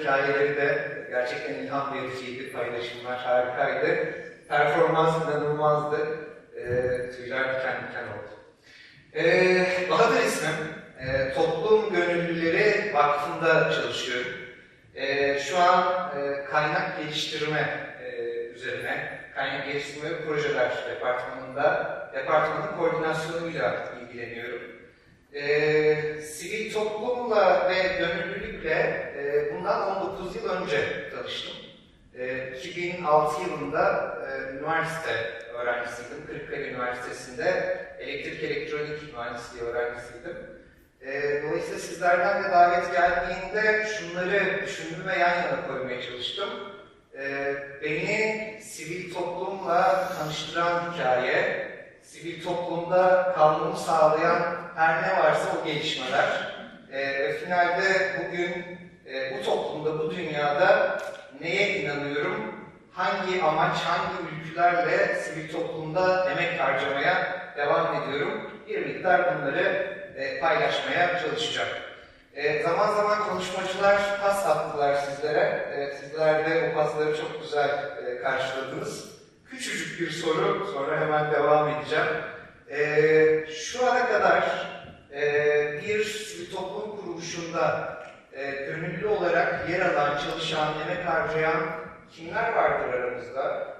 hikayeleri de gerçekten ilham vericiydi, paylaşımlar harikaydı. Performans inanılmazdı. E, tüyler diken diken oldu. E, Bahadır ismim. E, Toplum Gönüllüleri Vakfı'nda çalışıyorum. E, şu an e, kaynak geliştirme e, üzerine, kaynak geliştirme projeler departmanında, departmanın koordinasyonuyla ilgileniyorum. E, sivil toplumla ve gönüllülükle e, bundan 19 yıl önce tanıştım. E, 2006 yılında e, üniversite öğrencisiydim. Kırıkkale Üniversitesi'nde elektrik elektronik mühendisliği öğrencisiydim. E, dolayısıyla sizlerden de davet geldiğinde şunları düşündüm ve yan yana koymaya çalıştım. E, beni sivil toplumla tanıştıran hikaye, sivil toplumda kalmamı sağlayan her ne varsa o gelişmeler. E, finalde bugün e, bu toplumda, bu dünyada neye inanıyorum, hangi amaç, hangi ülkülerle sivil toplumda emek harcamaya devam ediyorum. Bir miktar bunları e, paylaşmaya çalışacağım. E, zaman zaman konuşmacılar pas attılar sizlere. E, sizler de o pasları çok güzel e, karşıladınız. Küçücük bir soru, sonra hemen devam edeceğim. E, şu ana kadar e, bir toplum kuruluşunda e, gönüllü olarak yer alan, çalışan, emek harcayan kimler vardır aramızda?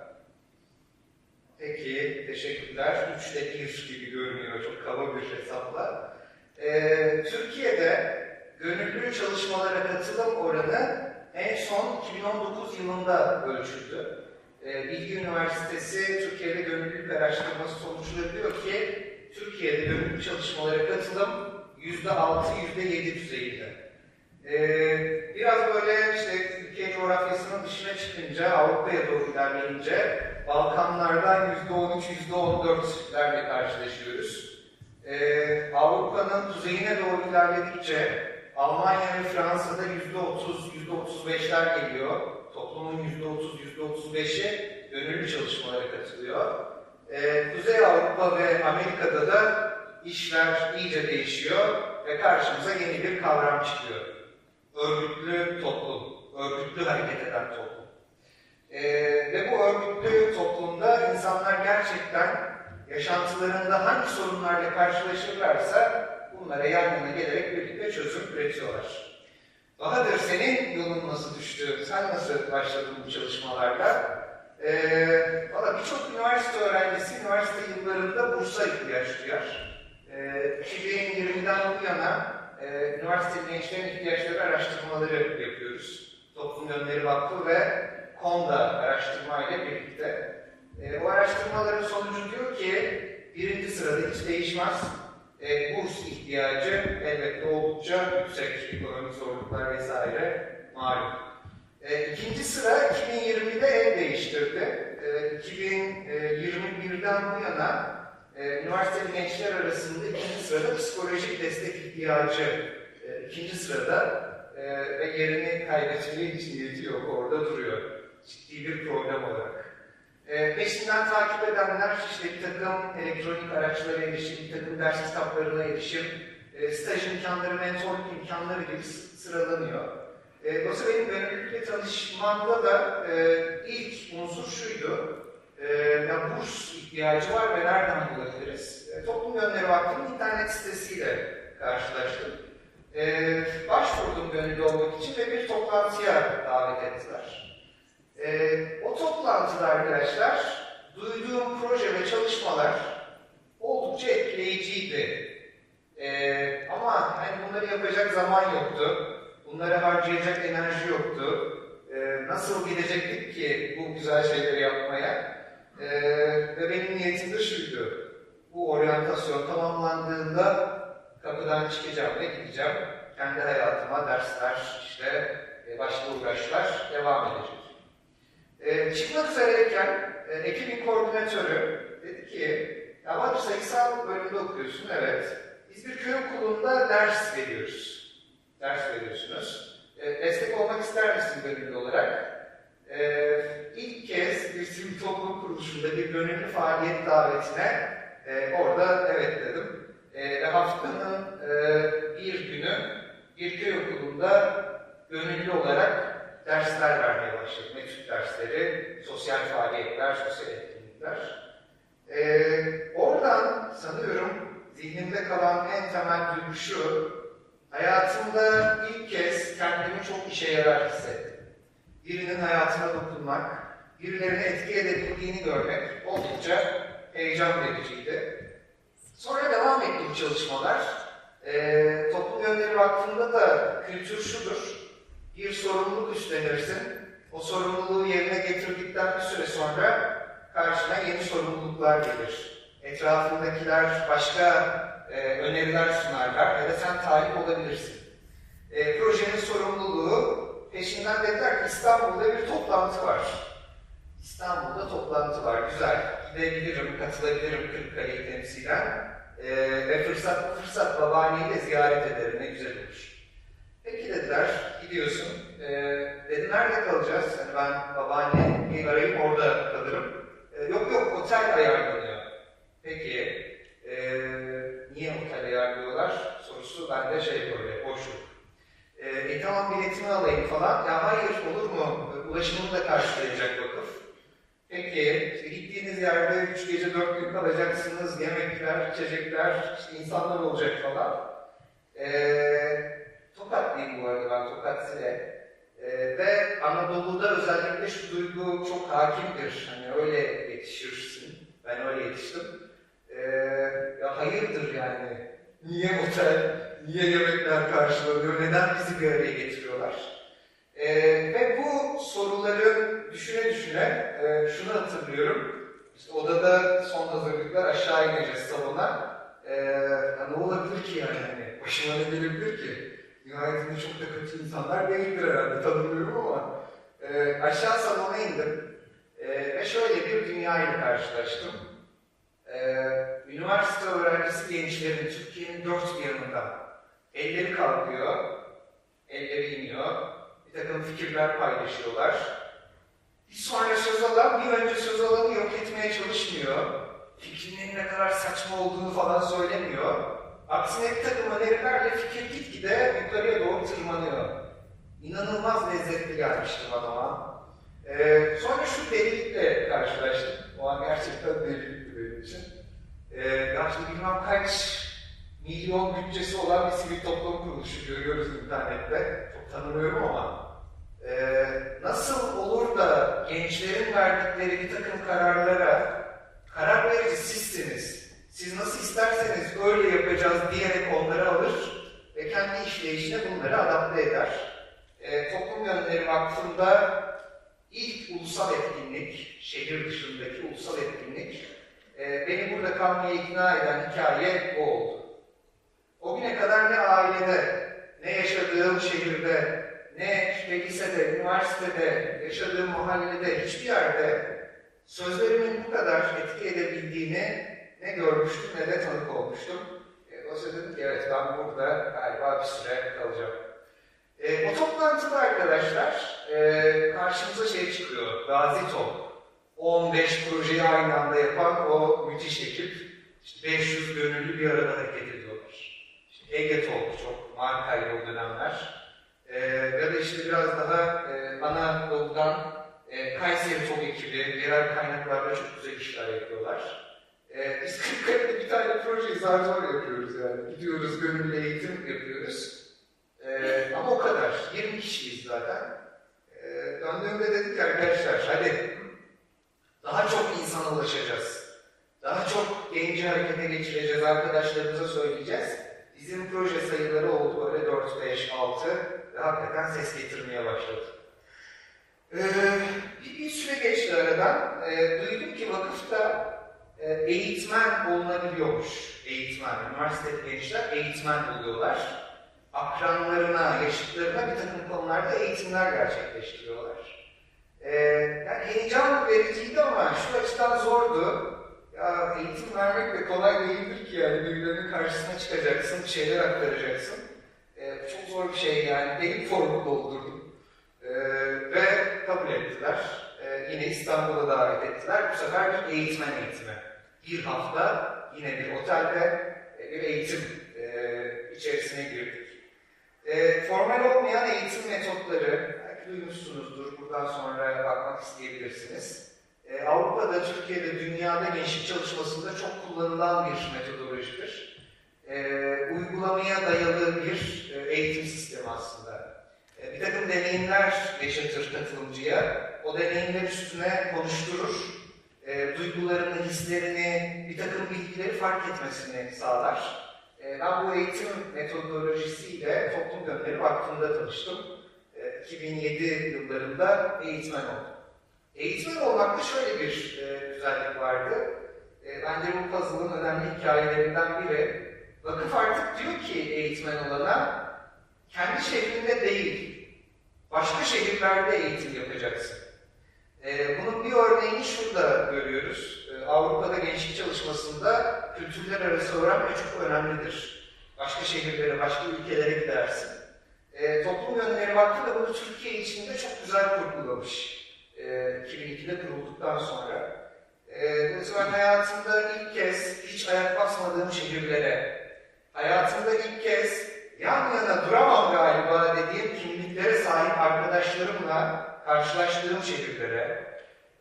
Peki, teşekkürler. Üçte bir gibi görünüyor, çok kaba bir hesapla. Ee, Türkiye'de gönüllü çalışmalara katılım oranı en son 2019 yılında ölçüldü. Ee, Bilgi Üniversitesi Türkiye'de gönüllülük araştırması sonuçları diyor ki Türkiye'de gönüllü çalışmalara katılım %6, %7 düzeyinde. Ee, biraz böyle işte Türkiye coğrafyasının dışına çıkınca, Avrupa'ya doğru ilerleyince Balkanlardan %13, %14'lerle karşılaşıyoruz. Ee, Avrupa'nın kuzeyine doğru ilerledikçe Almanya ve Fransa'da %30, %35'ler geliyor. Toplumun %30, %35'i gönüllü çalışmalara katılıyor. Ee, Kuzey Avrupa ve Amerika'da da işler iyice değişiyor ve karşımıza yeni bir kavram çıkıyor. Örgütlü toplum, örgütlü hareket eden toplum. Ee, ve bu örgütlü toplumda insanlar gerçekten yaşantılarında hangi sorunlarla karşılaşırlarsa bunlara yan yana gelerek birlikte çözüm üretiyorlar. Bahadır senin yolun nasıl düştü? Sen nasıl başladın bu çalışmalarla? Ee, Valla birçok üniversite öğrencisi üniversite yıllarında bursa ihtiyaç duyar. Ee, 2020'den bu yana e, üniversite gençlerin ihtiyaçları araştırmaları yapıyoruz. Toplum Yönleri Vakfı ve KONDA araştırma ile birlikte. E, o araştırmaların sonucu diyor ki birinci sırada hiç değişmez. E, burs ihtiyacı elbette oldukça yüksek ekonomik zorluklar vesaire malum. E, ikinci sıra 2020'de el değiştirdi. E, 2021'den bu yana e, üniversiteli gençler arasında ikinci sırada psikolojik destek ihtiyacı e, ikinci sırada e, ve yerini kaybetmeye hiç niyeti yok, orada duruyor. Ciddi bir problem olarak. E, peşinden takip edenler işte bir takım elektronik araçlara erişim, bir takım ders kitaplarına erişim, e, staj imkanları, mentorluk imkanları gibi sıralanıyor. E, dolayısıyla benim gönüllülükle tanışmamda da e, ilk unsur şuydu, e, ya burs ihtiyacı var ve nereden bulabiliriz? E, Toplum Yönleri Vakfı'nın internet sitesiyle karşılaştım. E, başvurdum gönüllü olmak için ve bir toplantıya davet ettiler. E, o toplantıda arkadaşlar duyduğum proje ve çalışmalar oldukça etkileyiciydi. E, ama hani bunları yapacak zaman yoktu. Bunları harcayacak enerji yoktu. E, nasıl gidecektik ki bu güzel şeyleri yapmaya? E, ve benim niyetim de şuydu. Bu oryantasyon tamamlandığında kapıdan çıkacağım ve gideceğim. Kendi hayatıma dersler, işte e, başka uğraşlar devam edecek. E, çıkmak üzereyken e, ekibin koordinatörü dedi ki, ya bak sayısal bölümde okuyorsun, evet. Biz bir köy okulunda ders veriyoruz. Ders veriyorsunuz. E, destek olmak ister misin gönüllü olarak? E, ilk kez bir sivil toplum kuruluşunda bir gönüllü faaliyet davetine e, orada evet dedim. E, haftanın e, bir günü bir köy okulunda gönüllü olarak dersler vermeye başladım. Etüt dersleri, sosyal faaliyetler, sosyal etkinlikler. Ee, oradan sanıyorum zihnimde kalan en temel duygu şu, hayatımda ilk kez kendimi çok işe yarar hissettim. Birinin hayatına dokunmak, birilerini etki edebildiğini görmek oldukça heyecan vericiydi. Sonra devam etti bu çalışmalar. Ee, Toplum Yönleri Vakfı'nda da kültür şudur, bir sorumluluk üstlenirsin, o sorumluluğu yerine getirdikten bir süre sonra karşına yeni sorumluluklar gelir. Etrafındakiler başka e, öneriler sunarlar ya da sen talip olabilirsin. E, projenin sorumluluğu peşinden dediler ki İstanbul'da bir toplantı var. İstanbul'da toplantı var, güzel. Gidebilirim, katılabilirim Kırıkkale'yi temsilen. E, ve fırsat fırsat babaanneyi de ziyaret ederim, ne güzel olur. Peki dediler, gidiyorsun. E, dedi nerede kalacağız? Hani ben babaanneyi arayıp orada kalırım. E, yok yok, otel ayarlanıyor. Peki, e, niye otel ayarlıyorlar? Sorusu bende şey böyle, boşluk. E, e tamam biletimi alayım falan. Ya hayır, olur mu? Ulaşımını da karşılayacak vakıf. Peki, işte gittiğiniz yerde üç gece dört gün kalacaksınız, yemekler, içecekler, işte insanlar olacak falan. Ee, Bu arada ben, Tokat Sile. Ee, ve Anadolu'da özellikle şu duygu çok hakimdir. Hani öyle yetişirsin. Ben öyle yetiştim. Ee, ya hayırdır yani. Niye otel, niye yemekler karşılanıyor, neden bizi bir araya getiriyorlar? Ee, ve bu soruları düşüne düşüne e, şunu hatırlıyorum. İşte odada son hazırlıklar aşağı ineceğiz salona. Ee, ne olabilir ki yani hani başıma ne gelebilir ki? Nihayetinde çok da kötü insanlar değildir herhalde tanımıyorum ama e, aşağı salona indim e, ve şöyle bir dünya ile karşılaştım. E, üniversite öğrencisi gençlerin Türkiye'nin dört bir yanında elleri kalkıyor, elleri iniyor, bir takım fikirler paylaşıyorlar. Bir sonra söz alan, bir önce söz alanı yok etmeye çalışmıyor. Fikrinin ne kadar saçma olduğunu falan söylemiyor. Aksine bir takım önerilerle fikir gitgide yukarıya doğru tırmanıyor. İnanılmaz lezzetli gelmişti adama. Ee, sonra şu delilikle karşılaştım. O an gerçekten delilikti benim için. Ee, ya bilmem kaç milyon bütçesi olan bir sivil toplum kuruluşu görüyoruz internette. Çok tanımıyorum ama. Ee, nasıl olur da gençlerin verdikleri bir takım kararlara karar verici sizsiniz siz nasıl isterseniz öyle yapacağız diyerek onları alır ve kendi işleyişine bunları adapte eder. E, Toplum Yönleri Vakfı'nda ilk ulusal etkinlik, şehir dışındaki ulusal etkinlik, e, beni burada kalmaya ikna eden hikaye o oldu. O güne kadar ne ailede, ne yaşadığım şehirde, ne işte lisede, üniversitede, yaşadığım mahallede, hiçbir yerde sözlerimin bu kadar etki edebildiğini ne görmüştüm ne de tanık olmuştum. E, o sırada dedim ki evet ben burada galiba bir süre kalacağım. E, o toplantıda arkadaşlar e, karşımıza şey çıkıyor, Gazi Top. 15 projeyi aynı anda yapan o müthiş ekip, işte 500 gönüllü bir arada hareket ediyorlar. İşte Ege Top çok markaydı o dönemler. E, ya da işte biraz daha e, Anadolu'dan e, Kayseri Top ekibi, yerel kaynaklarla çok güzel işler yapıyorlar. Ee, biz Kırıkkale'de bir tane projeyi zar yapıyoruz yani. Gidiyoruz, gönüllü eğitim yapıyoruz. Ee, ama o kadar. 20 kişiyiz zaten. Ee, döndüğümde dedik ki arkadaşlar hadi daha çok insana ulaşacağız. Daha çok genci harekete geçireceğiz, arkadaşlarımıza söyleyeceğiz. Bizim proje sayıları oldu böyle 4, 5, 6 ve hakikaten ses getirmeye başladı. Ee, bir, bir süre geçti aradan. Ee, duydum ki vakıfta e, eğitmen olunabiliyormuş. Eğitmen, üniversitede gençler eğitmen oluyorlar. Akranlarına, yaşıtlarına bir takım konularda eğitimler gerçekleştiriyorlar. Ee, yani heyecan vericiydi ama şu açıdan zordu. Ya eğitim vermek de kolay değildir ki yani birilerinin karşısına çıkacaksın, bir şeyler aktaracaksın. Ee, çok zor bir şey yani. Benim formu doldurdum. Ee, ve kabul ettiler. Ee, yine İstanbul'a davet ettiler. Bu sefer bir eğitmen eğitimi bir hafta yine bir otelde e, bir eğitim e, içerisine girdik. E, formal olmayan eğitim metotları, belki duymuşsunuzdur, buradan sonra bakmak isteyebilirsiniz. Avrupa'da, Türkiye'de, dünyada gençlik çalışmasında çok kullanılan bir metodolojidir. Uygulamaya dayalı bir eğitim sistemi aslında. Bir takım deneyimler yaşatır katılımcıya, o deneyimler üstüne konuşturur, e, duygularını, hislerini, bir takım bilgileri fark etmesini sağlar. E, ben bu eğitim metodolojisiyle Toplum Gönülleri Vakfı'nda tanıştım. E, 2007 yıllarında eğitmen oldum. Eğitmen olmakta şöyle bir e, güzellik vardı. E, bence bu puzzle'ın önemli hikayelerinden biri. Vakıf artık diyor ki eğitmen olana, kendi şehrinde değil, başka şehirlerde eğitim yapacaksın. E, bunun bir örneğini şurada görüyoruz. E, Avrupa'da gençlik çalışmasında kültürler arası öğrenme çok önemlidir. Başka şehirlere, başka ülkelere gidersin. E, Toplum Yönleri Vakfı da bunu Türkiye içinde çok güzel kurgulamış. E, 2002'de kurulduktan sonra. E, ben hayatımda ilk kez hiç ayak basmadığım şehirlere, hayatımda ilk kez yan yana duramam galiba dediğim kimliklere sahip arkadaşlarımla karşılaştığım şehirlere,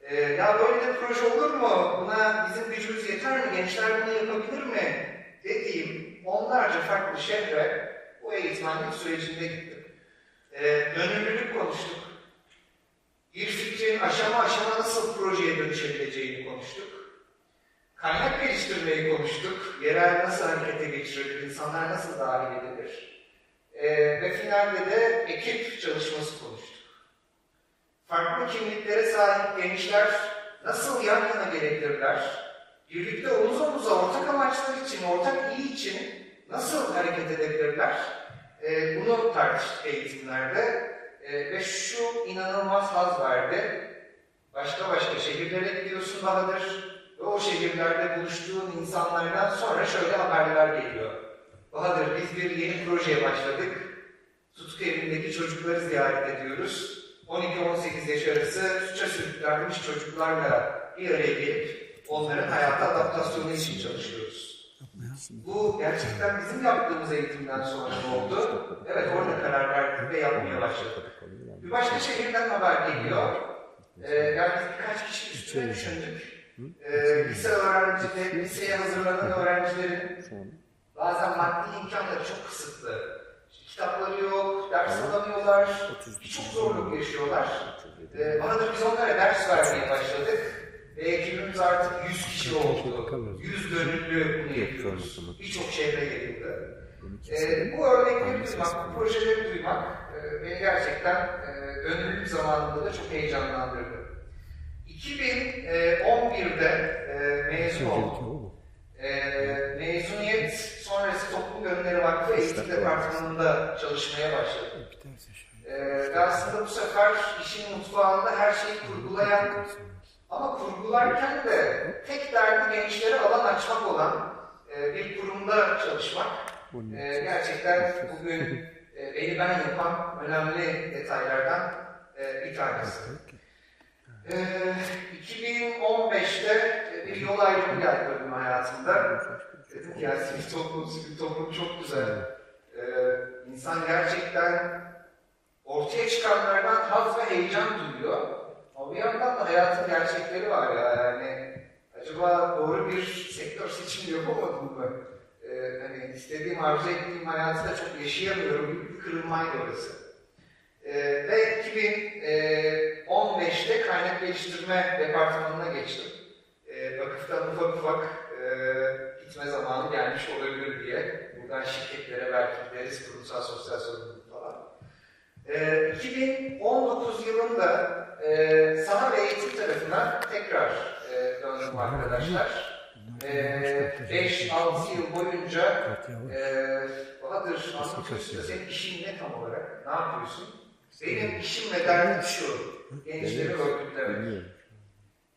e, ya böyle de proje olur mu, buna bizim gücümüz yeter mi, gençler bunu yapabilir mi dediğim onlarca farklı şehre bu eğitmenlik sürecinde gittim. E, gönüllülük konuştuk. Bir fikrin aşama aşama nasıl projeye dönüşebileceğini konuştuk. Kaynak geliştirmeyi konuştuk. Yerel nasıl harekete geçirilir, insanlar nasıl dahil edilir. E, ve finalde de ekip çalışması konuştuk. Farklı kimliklere sahip gençler nasıl yan yana gelebilirler? Birlikte omuz omuza ortak amaçlar için, ortak iyi için nasıl hareket edebilirler? E, bunu tartıştık eğitimlerde e, ve şu inanılmaz haz verdi. Başka başka şehirlere gidiyorsun Bahadır ve o şehirlerde buluştuğun insanlardan sonra şöyle haberler geliyor. Bahadır biz bir yeni projeye başladık. Tutku evindeki çocukları ziyaret ediyoruz. 12-18 yaş arası suça sürüklenmiş çocuklarla bir araya gelip onların hayata adaptasyonu için çalışıyoruz. Bu gerçekten bizim yaptığımız eğitimden sonra oldu. Evet orada karar verdik ve yapmaya başladık. Bir başka şehirden haber geliyor. Ee, yani birkaç kişi üstüne düşündük. Ee, lise öğrencileri, liseye hazırlanan öğrencilerin bazen maddi imkanları çok kısıtlı. Kitapları yok, ders alamıyorlar, birçok zorluk yaşıyorlar. Ee, Bahadır biz onlara ders vermeye başladık. Ve ekibimiz artık 100 kişi oldu. 100 gönüllü bunu yapıyoruz. Birçok şehre yayıldı. Ee, bu örnekleri duymak, bu projeleri duymak e, beni gerçekten e, gönüllülük zamanında da çok heyecanlandırdı. 2011'de e, mezun oldum. E, Gönülleri Vakfı Eğitim Departmanı'nda çalışmaya başladım. E, ve aslında bu sefer işin mutfağında her şeyi kurgulayan ama kurgularken de tek derdi gençlere alan açmak olan e, bir kurumda çalışmak. E, gerçekten bugün e, beni ben yapan önemli detaylardan e, bir tanesi. E, 2015'te bir yol ayrımı geldi benim hayatımda. Dedim ki ya sivil toplum, sivil toplum çok güzel. E, insan gerçekten ortaya çıkanlardan haz ve heyecan duyuyor. Ama bir yandan da hayatın gerçekleri var ya yani acaba doğru bir sektör seçimi yapamadım mı? Ee, hani istediğim, arzu ettiğim hayatı da çok yaşayamıyorum bir kırılmaydı orası. Ee, ve 2015'te kaynak geliştirme departmanına geçtim. Ee, vakıftan ufak ufak e, gitme zamanı gelmiş olabilir diye. Buradan şirketlere belki gideriz, kurumsal sosyal sorumluluk falan. Ee, 2019 yılında e, sanat ve eğitim tarafına tekrar e, döndüm arkadaşlar. 5-6 yıl boyunca e, Bahadır anlatıyorsun da senin işin ne tam olarak? Ne yapıyorsun? Benim işim ve derdim şu, gençleri örgütlemek.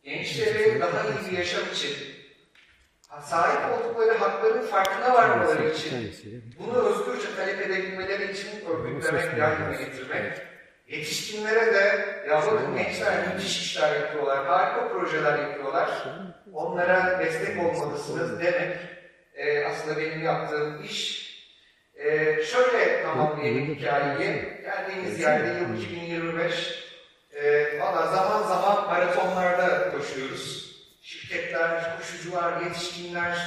Gençleri daha iyi bir yaşam için, sahip oldukları hakların farkına varmaları için, bunu özgürce talep edebilmeleri için örgütlemek, yardım getirmek, Yetişkinlere de ya bakın gençler müthiş işler yapıyorlar, harika projeler yapıyorlar. Onlara destek olmalısınız demek e, aslında benim yaptığım iş. E, şöyle tamamlayayım hikayeyi. Geldiğimiz yerde yıl 2025. Ee, Valla zaman zaman maratonlarda koşuyoruz. Şirketler, koşucular, yetişkinler,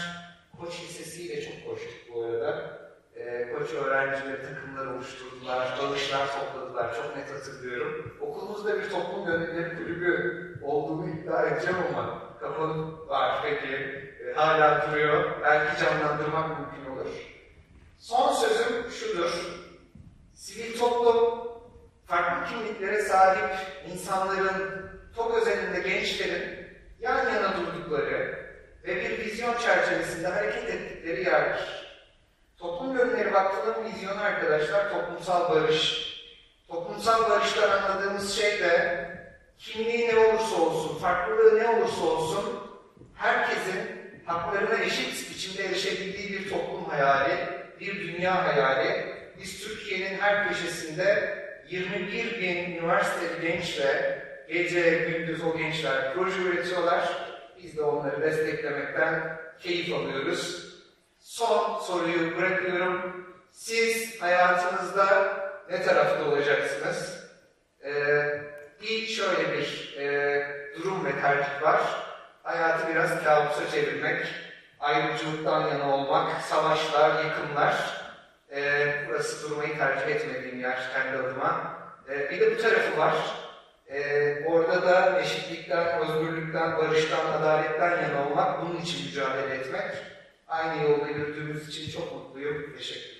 Koç Lisesi'yle çok koştuk bu arada. Ee, koç öğrencileri takımlar oluşturdular, bağışlar topladılar. Çok net hatırlıyorum. Okulumuzda bir toplum gönülleri kulübü olduğunu iddia edeceğim ama kafam var peki. Ee, hala duruyor. Belki canlandırmak mümkün olur. Son sözüm şudur. Sivil toplum, farklı kimliklere sahip insanların, çok özelinde gençlerin yan yana durdukları ve bir vizyon çerçevesinde hareket ettikleri yerdir. Toplum Yönleri Vakfı'nın vizyonu arkadaşlar toplumsal barış. Toplumsal barıştan anladığımız şey de kimliği ne olursa olsun, farklılığı ne olursa olsun herkesin haklarına eşit biçimde erişebildiği bir toplum hayali, bir dünya hayali. Biz Türkiye'nin her köşesinde 21 bin üniversiteli gençle gece gündüz o gençler proje üretiyorlar. Biz de onları desteklemekten keyif alıyoruz. Son soruyu bırakıyorum. Siz hayatınızda ne tarafta olacaksınız? Ee, bir şöyle bir e, durum ve tercih var. Hayatı biraz kabusa çevirmek, ayrımcılıktan yana olmak, savaşlar, yıkımlar. Ee, burası durmayı tercih etmediğim yer kendi adıma. Ee, bir de bu tarafı var. Ee, orada da eşitlikten, özgürlükten, barıştan, adaletten yana olmak, bunun için mücadele etmek. Aynı yolda yürüdüğümüz için çok mutluyum. Teşekkür ederim.